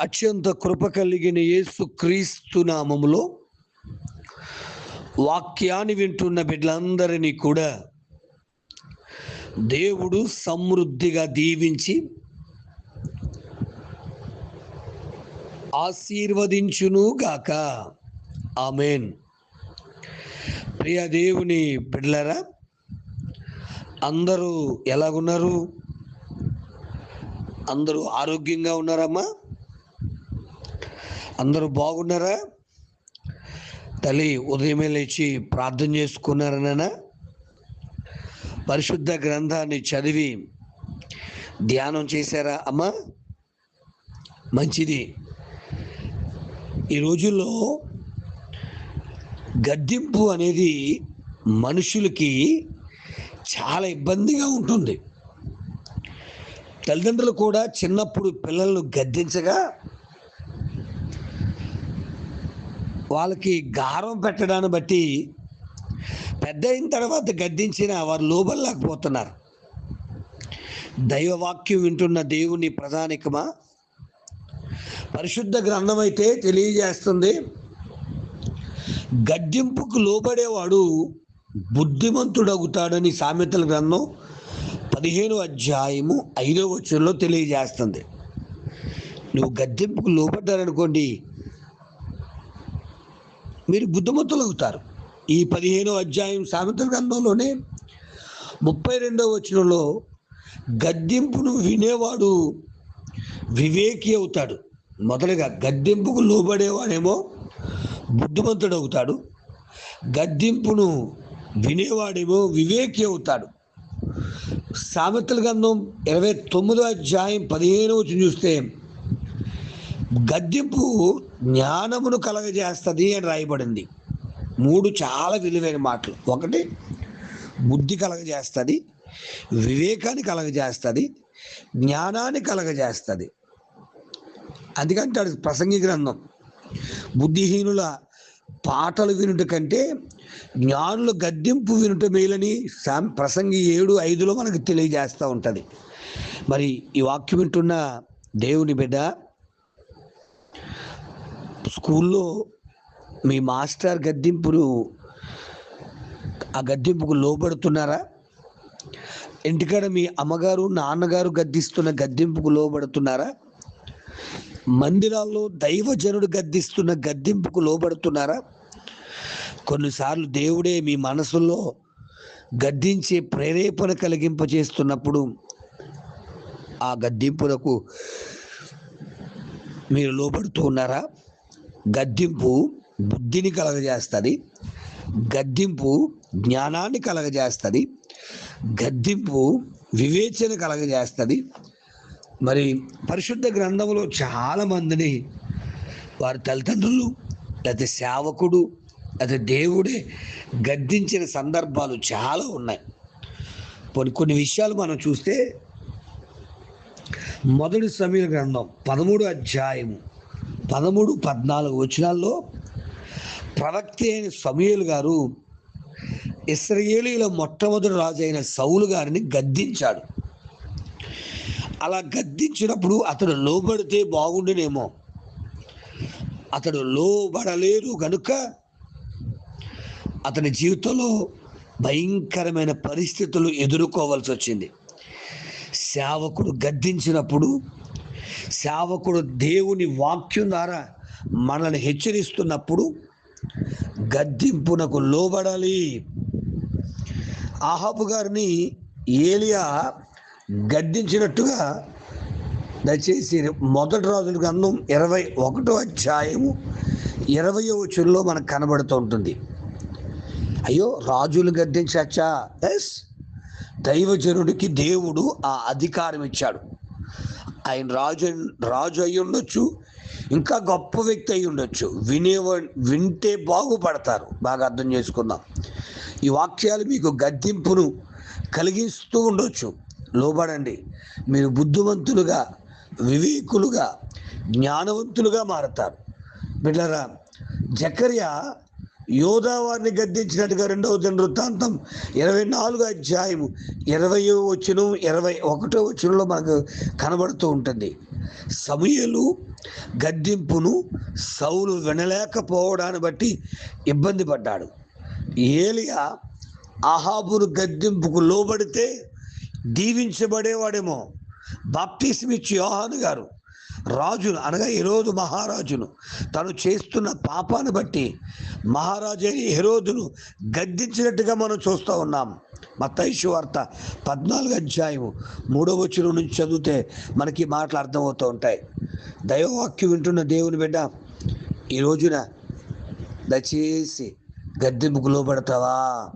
అత్యంత కృప కలిగిన యేసు క్రీస్తు నామములో వాక్యాన్ని వింటున్న బిడ్డలందరినీ కూడా దేవుడు సమృద్ధిగా దీవించి ఆశీర్వదించునుగాక ఆమెన్. ప్రియ దేవుని బిడ్డలరా అందరూ ఎలాగున్నారు? అందరూ ఆరోగ్యంగా ఉన్నారమ్మా? అందరూ బాగున్నారా? తల్లి ఉదయమే లేచి ప్రార్థన చేసుకున్నారనన్నా పరిశుద్ధ గ్రంథాన్ని చదివి ధ్యానం చేశారా అమ్మా? మంచిది. ఈ రోజుల్లో గద్దింపు అనేది మనుషులకి చాలా ఇబ్బందిగా ఉంటుంది. తల్లిదండ్రులు కూడా చిన్నప్పుడు పిల్లలను గద్దించగా వాళ్ళకి గారం పెట్టడాన్ని బట్టి పెద్ద అయిన తర్వాత గద్దించిన వారు లోబడలేకపోతున్నారు. దైవవాక్యం వింటున్న దేవుని ప్రధానికమా? పరిశుద్ధ గ్రంథం అయితే తెలియజేస్తుంది గద్దింపుకు లోబడేవాడు బుద్ధిమంతుడవుతాడని సామెతల గ్రంథం పదిహేను అధ్యాయము ఐదో వచ్చంలో తెలియజేస్తుంది. నువ్వు గద్దెంపుకు లోపడ్డారనుకోండి మీరు బుద్ధిమంతులు అవుతారు. ఈ పదిహేనో అధ్యాయం సామెతల గ్రంథంలోనే ముప్పై రెండవ వచనంలో గద్దెంపును వినేవాడు వివేకి అవుతాడు. మొదలుగా గద్దెంపుకు లోబడేవాడేమో బుద్ధిమంతుడు అవుతాడు. గద్దెంపును వినేవాడేమో వివేకి అవుతాడు. సామెతల గ్రంథం ఇరవై తొమ్మిదో అధ్యాయం పదిహేను వచ్చి చూస్తే గద్దెంపు జ్ఞానమును కలగజేస్తుంది అని రాయబడింది. మూడు చాలా విలువైన మాటలు. ఒకటి బుద్ధి కలగజేస్తుంది వివేకాన్ని కలగజేస్తుంది జ్ఞానాన్ని కలగజేస్తుంది. అందుకంటాడు ప్రసంగి గ్రంథం బుద్ధిహీనుల పాటలు వినుట కంటే జ్ఞానుల గద్దెంపు వినుట మేలని సాం ప్రసంగి ఏడు ఐదులో మనకు తెలియజేస్తూ ఉంటుంది. మరి ఈ వాక్యం వింటున్న దేవుని బిడ్డ స్కూల్లో మీ మాస్టర్ గద్దెంపును ఆ గద్దెంపుకు లోబడుతున్నారా? ఇంటికాడ మీ అమ్మగారు నాన్నగారు గద్దిస్తున్న గద్దెంపుకు లోబడుతున్నారా? మందిరాల్లో దైవజనుడు గద్దిస్తున్న గద్దింపుకు లోబడుతున్నారా? కొన్నిసార్లు దేవుడే మీ మనసులో గద్దించే ప్రేరేపణ కలిగింపచేస్తున్నప్పుడు ఆ గద్దింపులకు మీరు లోబడుతూ ఉన్నారా? గద్దింపు బుద్ధిని కలగజేస్తుంది గద్దింపు జ్ఞానాన్ని కలగజేస్తుంది గద్దింపు వివేచన కలగజేస్తుంది. మరి పరిశుద్ధ గ్రంథంలో చాలా మందిని వారి తల్లిదండ్రులు లేకపోతే సేవకుడు లేకపోతే దేవుడే గద్దించిన సందర్భాలు చాలా ఉన్నాయి. కొన్ని కొన్ని విషయాలు మనం చూస్తే మొదటి సమీర గ్రంథం పదమూడు అధ్యాయము పదమూడు పద్నాలుగు వచనాల్లో ప్రవక్త అయిన సమయలు గారు ఇస్రయేలీల మొట్టమొదటి రాజు అయిన సౌలు గారిని గద్దించాడు. అలా గద్దించినప్పుడు అతడు లోబడితే బాగుండునేమో. అతడు లోబడలేరు కనుక అతని జీవితంలో భయంకరమైన పరిస్థితులు ఎదుర్కోవాల్సి వచ్చింది. సేవకుడు గద్దించినప్పుడు సేవకుడు దేవుని వాక్యం ద్వారా మనల్ని హెచ్చరిస్తున్నప్పుడు గద్దింపునకు లోబడాలి. ఆహాబు గారిని ఏలియా గద్దించినట్టుగా దయచేసి మొదటి రోజుల గ్రంథం ఇరవై ఒకటో అధ్యాయము ఇరవయో వచనంలో మనకు కనబడుతూ ఉంటుంది. అయ్యో రాజులు గద్దించచ్చా? ఎస్ దైవజనుడికి దేవుడు ఆ అధికారం ఇచ్చాడు. ఆయన రాజు రాజు అయి ఉండొచ్చు ఇంకా గొప్ప వ్యక్తి అయి ఉండొచ్చు. వినేవ వింటే బాగుపడతారు. బాగా అర్థం చేసుకుందాం. ఈ వాక్యాలు మీకు గద్దింపును కలిగిస్తూ ఉండొచ్చు. లోబడండి. మీరు బుద్ధిమంతులుగా వివేకులుగా జ్ఞానవంతులుగా మారతారు. బిడ్డరా జకర్య యోధా వారిని గద్దించినట్టుగా రెండవ దినవృత్తాంతం ఇరవై నాలుగు అధ్యాయము ఇరవై వచ్చిన ఇరవై ఒకటో వచ్చినలో మనకు కనబడుతూ ఉంటుంది. సమయలు గద్దింపును సౌలు వినలేకపోవడాన్ని బట్టి ఇబ్బంది పడ్డాడు. ఏలియా అహాబును గద్దింపుకు లోబడితే దీవించబడేవాడేమో. బాప్తిస్మిచ్చి యోహాను గారు. రాజును అనగా ఈరోజు మహారాజును. తను చేస్తున్న పాపాన్ని బట్టి మహారాజు హెరోదును గద్దించినట్టుగా మనం చూస్తూ ఉన్నాం. మతైషు వార్త పద్నాలుగు అధ్యాయము మూడో వచ్చిన నుంచి చదివితే మనకి మాటలు అర్థమవుతూ ఉంటాయి. దైవవాక్యం వింటున్న దేవుని బిడ్డ ఈ రోజున దయచేసి గద్దెంపుకు లోబడతావా?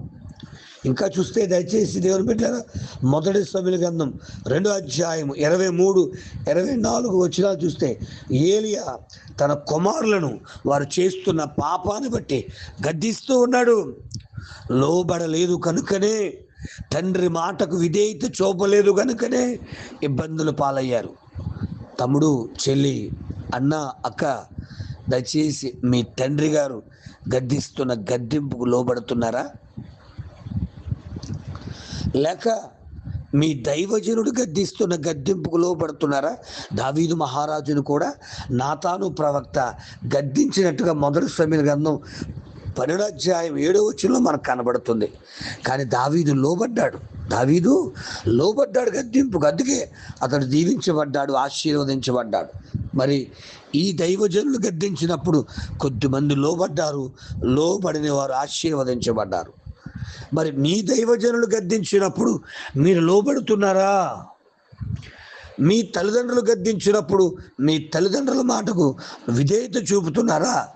ఇంకా చూస్తే దయచేసి దేవుని బిడ్డారా మొదటి సభ్యుల గ్రంథం రెండో అధ్యాయం ఇరవై మూడు ఇరవై నాలుగు వచ్చినా చూస్తే ఏలియా తన కుమారులను వారు చేస్తున్న పాపాన్ని బట్టి గద్దిస్తూ ఉన్నాడు. లోబడలేదు కనుకనే తండ్రి మాటకు విధేయత చూపలేదు కనుకనే ఇబ్బందులు పాలయ్యారు. తమ్ముడు చెల్లి అన్న అక్క దయచేసి మీ తండ్రి గారు గద్దిస్తున్న గద్దింపుకు లోబడుతున్నారా? లేక మీ దైవజనుడు గద్దిస్తున్న గద్దింపుకు లోపడుతున్నారా దావీదు మహారాజును కూడా నాతాను ప్రవక్త గద్దించినట్టుగా మొదటి సమయ గ్రంథం పన్నెండాధ్యాయం ఏడో వచ్చినలో మనకు కనబడుతుంది. కానీ దావీదు లోబడ్డాడు. దావీదు లోబడ్డాడు గద్దింపుకు. అందుకే అతడు దీవించబడ్డాడు ఆశీర్వదించబడ్డాడు. మరి ఈ దైవజనులు గద్దించినప్పుడు కొద్దిమంది లోబడ్డారు. లోబడిన వారు ఆశీర్వదించబడ్డారు. మరి మీ దైవజనులు గద్దించినప్పుడు మీరు లోబడుతున్నారా? మీ తల్లిదండ్రులు గద్దించినప్పుడు మీ తల్లిదండ్రుల మాటకు విధేయత చూపుతున్నారా?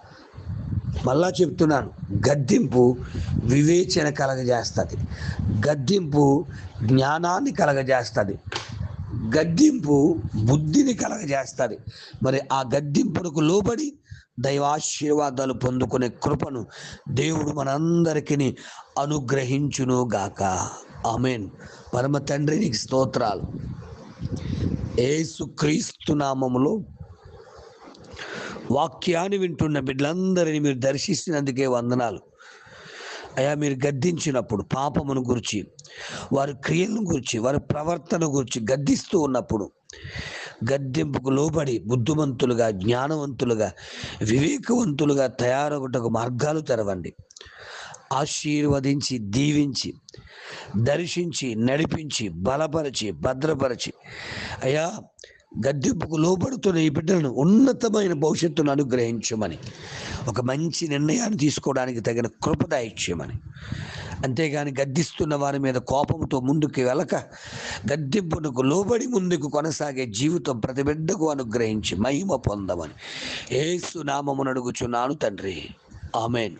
మళ్ళా చెప్తున్నాను గద్దింపు వివేచన కలగజేస్తుంది. గద్దింపు జ్ఞానాన్ని కలగజేస్తుంది. గద్దింపు బుద్ధిని కలగజేస్తుంది. మరి ఆ గద్దింపునకు లోబడి దైవాశీర్వాదాలు పొందుకునే కృపను దేవుడు మనందరికీ అనుగ్రహించును గాక. ఆమెన్. పరమ తండ్రి నీకు స్తోత్రాలు. ఏసుక్రీస్తు నామములో వాక్యాన్ని వింటున్న బిడ్డలందరినీ మీరు దర్శించినందుకే వందనాలు. అయా మీరు గద్దించినప్పుడు పాపమును గురించి వారి క్రియలను గురించి వారి ప్రవర్తన గురించి గద్దిస్తూ ఉన్నప్పుడు గద్దెంపుకు లోబడి బుద్ధిమంతులుగా జ్ఞానవంతులుగా వివేకవంతులుగా తయారగుటకు మార్గాలు తెరవండి. ఆశీర్వదించి దీవించి దర్శించి నడిపించి బలపరిచి భద్రపరిచి. అయా గద్దెంపుకు లోబడుతున్న ఈ బిడ్డలను ఉన్నతమైన భవిష్యత్తును అనుగ్రహించమని ఒక మంచి నిర్ణయాన్ని తీసుకోవడానికి తగిన కృపద ఇచ్చేయమని అంతేగాని గద్దిస్తున్న వారి మీద కోపంతో ముందుకు వెళ్ళక గద్దింపునకు లోబడి ముందుకు కొనసాగే జీవితం ప్రతి బిడ్డకు అనుగ్రహించి మహిమ పొందమని ఏసు నామమును అడుగుచున్నాను తండ్రి. ఆమెన్.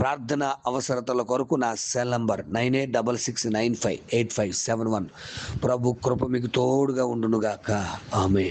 ప్రార్థన అవసరతల కొరకు నా cell number nine eight double six nine five eight five seven one. ప్రభు కృప మీకు తోడుగా ఉండునుగాక. ఆమెన్.